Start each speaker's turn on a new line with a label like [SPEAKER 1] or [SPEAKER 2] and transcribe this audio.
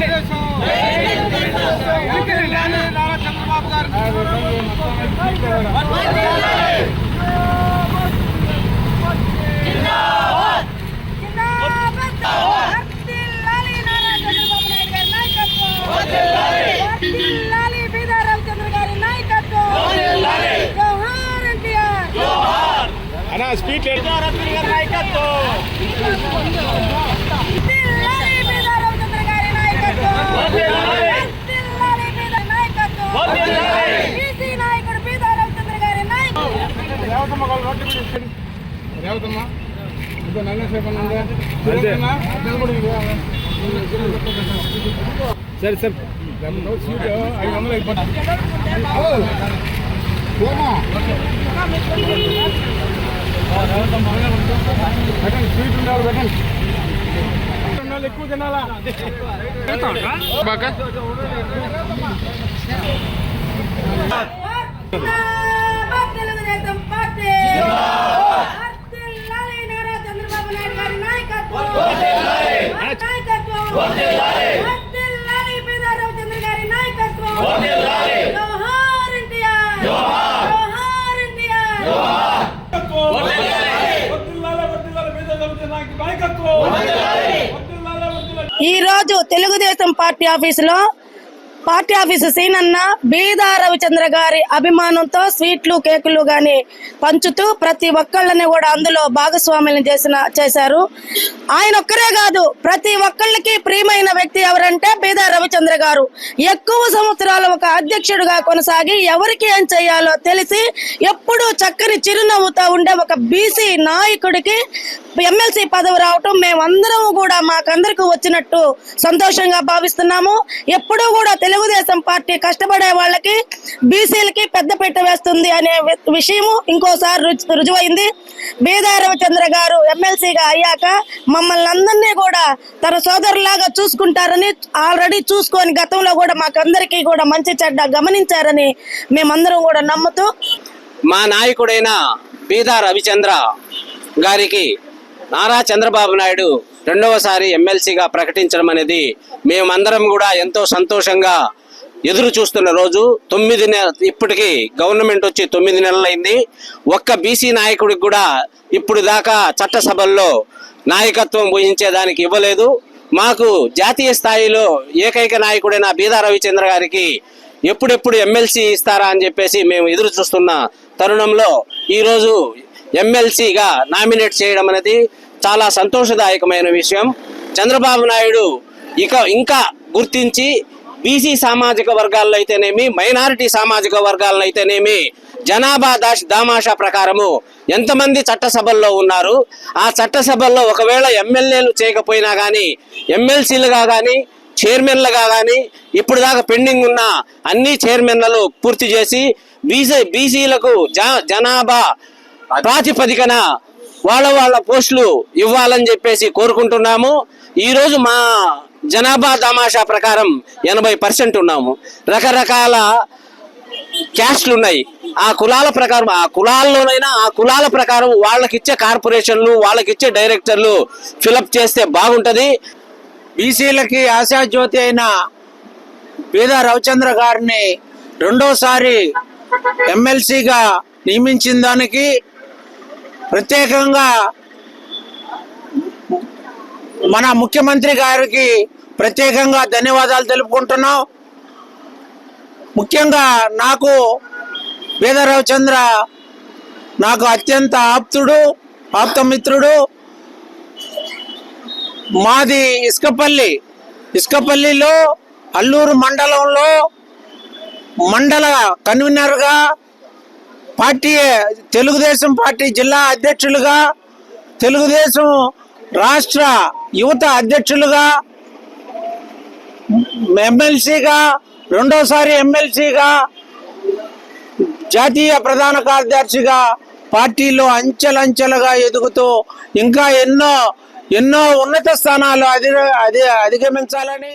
[SPEAKER 1] తెలుగుదేశం నారా చంద్రబాబు గారు
[SPEAKER 2] స్పీడ్
[SPEAKER 1] నాయకత్వం
[SPEAKER 2] రేవతమ్మ ఇంకో నల్ల సేపు ఉందా. సరే సరే. సీట్ ఐదు వందలు అయిపోతుంది. పెట్టండి సీట్ ఉండాలి పెట్టండి. ఎక్కువ తినాలా?
[SPEAKER 1] తెలుగుదేశం పార్టీ వర్ధిల్లాలి నారా చంద్రబాబు నాయుడు గారి నాయకత్వం నాయకత్వం వర్ధిల్లాలి బీదా రవిచంద్ర గారి నాయకత్వం జోహార్ ఎన్టీఆర్ జోహార్ ఎన్టీఆర్ ఈ రోజు తెలుగుదేశం పార్టీ ఆఫీసులో పార్టీ ఆఫీసు సీనన్న బీదా రవిచంద్ర గారి అభిమానంతో స్వీట్లు కేకులు గాని పంచుతూ ప్రతి ఒక్కళ్ళని కూడా అందులో భాగస్వాములను చేసిన చేశారు. ఆయన ఒక్కరే కాదు ప్రతి ఒక్కళ్ళకి ప్రియమైన వ్యక్తి ఎవరంటే బీదా రవిచంద్ర గారు. ఎక్కువ సంవత్సరాలు ఒక అధ్యక్షుడిగా కొనసాగి ఎవరికి ఏం చేయాలో తెలిసి ఎప్పుడూ చక్కని చిరునవ్వుతా ఉండే ఒక బీసీ నాయకుడికి ఎమ్మెల్సీ పదవి రావటం మేమందరం కూడా మాకందరికి వచ్చినట్టు సంతోషంగా భావిస్తున్నాము. ఎప్పుడూ కూడా తెలుగుదేశం పార్టీ కష్టపడే వాళ్ళకి బీసీలకి పెద్ద పెట్ట వేస్తుంది అనే వి- విషయము ఇంకోసారి రుజువైంది. బీదా రవిచంద్ర గారు ఎమ్మెల్సీగా అయ్యాక మమ్మల్ని అందరినీ కూడా తన సోదరులాగా చూసుకుంటారని ఆల్రెడీ చూసుకొని గతంలో కూడా మాకందరికీ కూడా మంచి చెడ్డ గమనించారని మేమందరం కూడా నమ్ముతూ
[SPEAKER 3] మా నాయకుడైన బీదా రవిచంద్ర గారికి నారా చంద్రబాబు నాయుడు రెండవసారి ఎమ్మెల్సీగా ప్రకటించడం అనేది మేమందరం కూడా ఎంతో సంతోషంగా ఎదురు చూస్తున్న రోజు. తొమ్మిది నెల ఇప్పటికి గవర్నమెంట్ వచ్చి తొమ్మిది నెలలైంది. ఒక్క బీసీ నాయకుడికి కూడా ఇప్పుడు దాకా చట్టసభల్లో నాయకత్వం వహించేదానికి ఇవ్వలేదు. మాకు జాతీయ స్థాయిలో ఏకైక నాయకుడైన బీదా రవిచంద్ర గారికి ఎప్పుడెప్పుడు ఎమ్మెల్సీ ఇస్తారా అని చెప్పేసి మేము ఎదురు చూస్తున్న తరుణంలో ఈరోజు ఎమ్మెల్సీగా నామినేట్ చేయడం అనేది చాలా సంతోషదాయకమైన విషయం. చంద్రబాబు నాయుడు ఇక ఇంకా గుర్తించి బీసీ సామాజిక వర్గాల్లో అయితేనేమి మైనారిటీ సామాజిక వర్గాలను అయితేనేమి జనాభా దాష్ దామాషా ప్రకారము ఎంతమంది చట్టసభల్లో ఉన్నారు. ఆ చట్టసభల్లో ఒకవేళ ఎమ్మెల్యేలు చేయకపోయినా కానీ ఎమ్మెల్సీలుగా కానీ చైర్మన్లుగా కానీ ఇప్పుడు దాకా పెండింగ్ ఉన్న అన్ని చైర్మన్లను పూర్తి చేసి బీసీ బీసీలకు జ జనాభా ప్రాతిపదికన వాళ్ళ వాళ్ళ పోస్టులు ఇవ్వాలని చెప్పేసి కోరుకుంటున్నాము. ఈరోజు మా జనాభా తమాషా ప్రకారం ఎనభై పర్సెంట్ ఉన్నాము. రకరకాల క్యాస్ట్లు ఉన్నాయి. ఆ కులాల ప్రకారం ఆ కులాల్లోనైనా ఆ కులాల ప్రకారం వాళ్ళకిచ్చే కార్పొరేషన్లు వాళ్ళకిచ్చే డైరెక్టర్లు ఫిలప్ చేస్తే బాగుంటుంది.
[SPEAKER 4] బీసీలకి ఆశాజ్యోతి అయిన బీద రవిచంద్ర గారిని రెండోసారి ఎమ్మెల్సీగా నియమించిన దానికి ప్రత్యేకంగా మన ముఖ్యమంత్రి గారికి ప్రత్యేకంగా ధన్యవాదాలు తెలుపుకుంటున్నాం. ముఖ్యంగా నాకు బీద రవిచంద్ర నాకు అత్యంత ఆప్తుడు ఆప్తమిత్రుడు. మాది ఇసుకపల్లి. ఇసుకపల్లిలో అల్లూరు మండలంలో మండల కన్వీనర్గా పార్టీ తెలుగుదేశం పార్టీ జిల్లా అధ్యక్షులుగా తెలుగుదేశం రాష్ట్ర యువత అధ్యక్షులుగా ఎమ్మెల్సీగా రెండోసారి ఎమ్మెల్సీగా జాతీయ ప్రధాన కార్యదర్శిగా పార్టీలో అంచెలంచెలుగా ఎదుగుతూ ఇంకా ఎన్నో ఎన్నో ఉన్నత స్థానాలు అధి అధి అధిగమించాలని